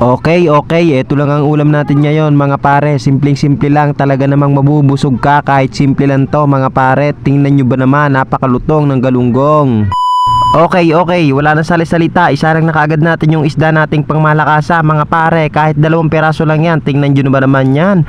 Okay, okay. Ito lang ang ulam natin ngayon mga pare. Simpleng-simple lang. Talaga namang mabubusog ka kahit simple lang to mga pare. Tingnan nyo ba naman, napakalutong ng galunggong. Okay, okay. Wala na sali-salita. Isa lang na kaagad natin yung isda nating pangmalakasa mga pare. Kahit dalawang peraso lang yan. Tingnan nyo ba naman yan?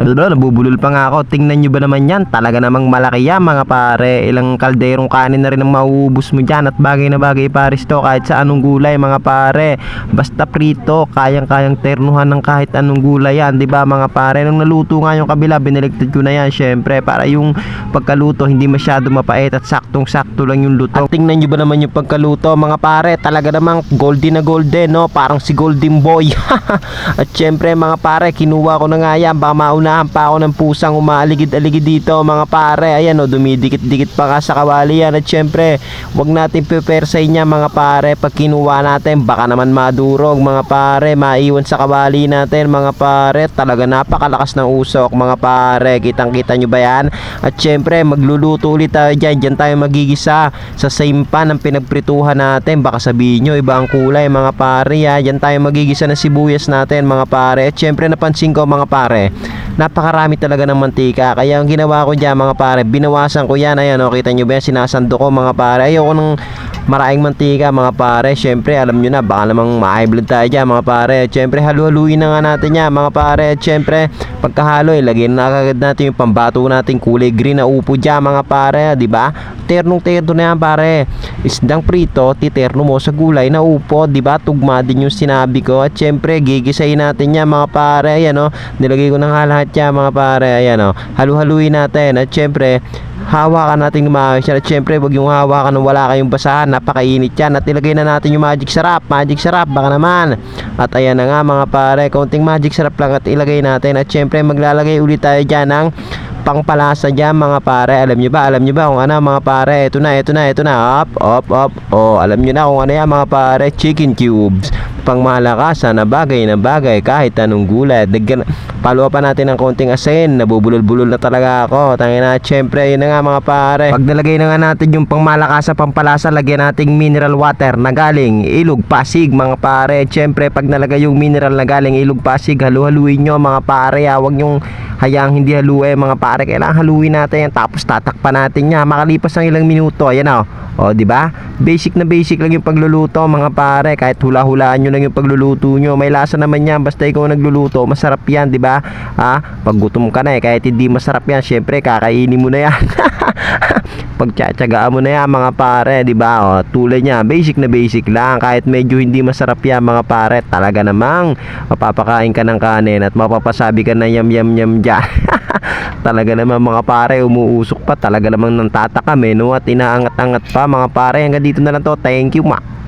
Ano ba, nabubulol pa nga ako. Tingnan nyo ba naman yan? Talaga namang malaki yan mga pare. Ilang kalderong kanin na rin ang mauubos mo dyan. At bagay na bagay pares to kahit sa anong gulay mga pare. Basta prito, kayang-kayang ternuhan ng kahit anong gulay yan. 'di ba mga pare? Nung naluto nga yung kabila, biniligtad ko na yan syempre. Para yung pagkaluto hindi masyado mapait at saktong-sakto lang yung luto. At tingnan nyo ba naman yung pagkaluto mga pare? Talaga namang golden na golden no? Parang si golden boy. at syempre mga pare, kinuha ko na nga yan. Baka maunahan pa ako ng pusang umaaligid-aligid dito mga pare. Ayan o, dumidikit-dikit pa nga sa kawali yan. At syempre, wag natin pepersay niya mga pare. Pag kinuha natin, baka naman madurog mga pare. Maiwan sa kawali natin mga pare. Talaga napakalakas ng usok mga pare. Kitang-kita nyo ba yan? At syempre, magluluto ulit tayo dyan. Dyan tayo magigisa sa same pan ng pinagprituhan natin. Baka sabihin nyo, iba ang kulay mga pare. Ha? Dyan tayo magigisa ng sibuyas natin mga pare. At syempre, napansin ko mga pare, napakarami talaga ng mantika. Kaya ang ginawa ko dyan mga pare, binawasan ko yan. Ayan, o, kita nyo ba yan? Sinasando ko mga pare. Ayoko ng maraming mantika mga pare. Syempre, alam nyo na, baka namang ma-high blood tayo dyan mga pare. Syempre, halu-haluin na nga natin yan mga pare. Syempre, pagkahalo, ilagay na kagad natin yung pambato natin kulay green na upo dyan mga pare. di ba? Ternong terno na yan pare. Isdang prito, titerno mo sa gulay na upo. ba? Tugma din yung sinabi ko. At syempre, gigisayin natin yan mga pare. Ayan o, nilagay ko na lahat yan mga pare. Ayan o, halu-haluin natin. At syempre, hawakan natin yung maayos. At syempre, wag yung hawakan nung wala kayong basahan. Napakainit yan. At ilagay na natin yung magic sarap. Magic sarap, baka naman. At ayan na nga mga pare. Konting magic sarap lang at ilagay natin. At syempre, maglalagay ulit tayo dyan ng pangpalasa dyan mga pare. Alam nyo ba? Alam nyo ba kung ano mga pare? Ito na, ito na, ito na. Up, up, up. Oh, alam nyo na kung ano yan mga pare. Chicken cubes. Pangmalakasan na bagay na bagay kahit anong gulay. Daggan, paluwa pa natin ng konting asin. Nabubulol-bulol na talaga ako. Tangin na, syempre, yun na nga mga pare. Pag nalagay na nga natin yung pangmalakasan, pampalasa, lagyan nating mineral water na galing ilog pasig mga pare. Syempre, pag nalagay yung mineral na galing ilog pasig, halu-haluin nyo mga pare. Ah. Huwag yung hayang hindi haluin mga pare. Kailangan haluin natin yan. Tapos tatakpan natin yan. Makalipas ng ilang minuto. Ayan o. O, di ba? Basic na basic lang yung pagluluto mga pare. Kahit hula-hulaan nyo lang yung pagluluto nyo. May lasa naman yan. Basta ikaw nagluluto, masarap yan, di ba? Ha? Pag gutom ka na eh, kahit hindi masarap yan, syempre kakainin mo na yan. Pagtsatsagaan mo na yan mga pare, di ba? O, tulad niya, basic na basic lang. Kahit medyo hindi masarap yan mga pare, talaga namang mapapakain ka ng kanin at mapapasabi ka na yam yam yam dyan. talaga naman mga pare, umuusok pa. Talaga namang nantatakam eh, no? At inaangat-angat pa mga pare. Hanggang dito na lang to. Thank you, ma.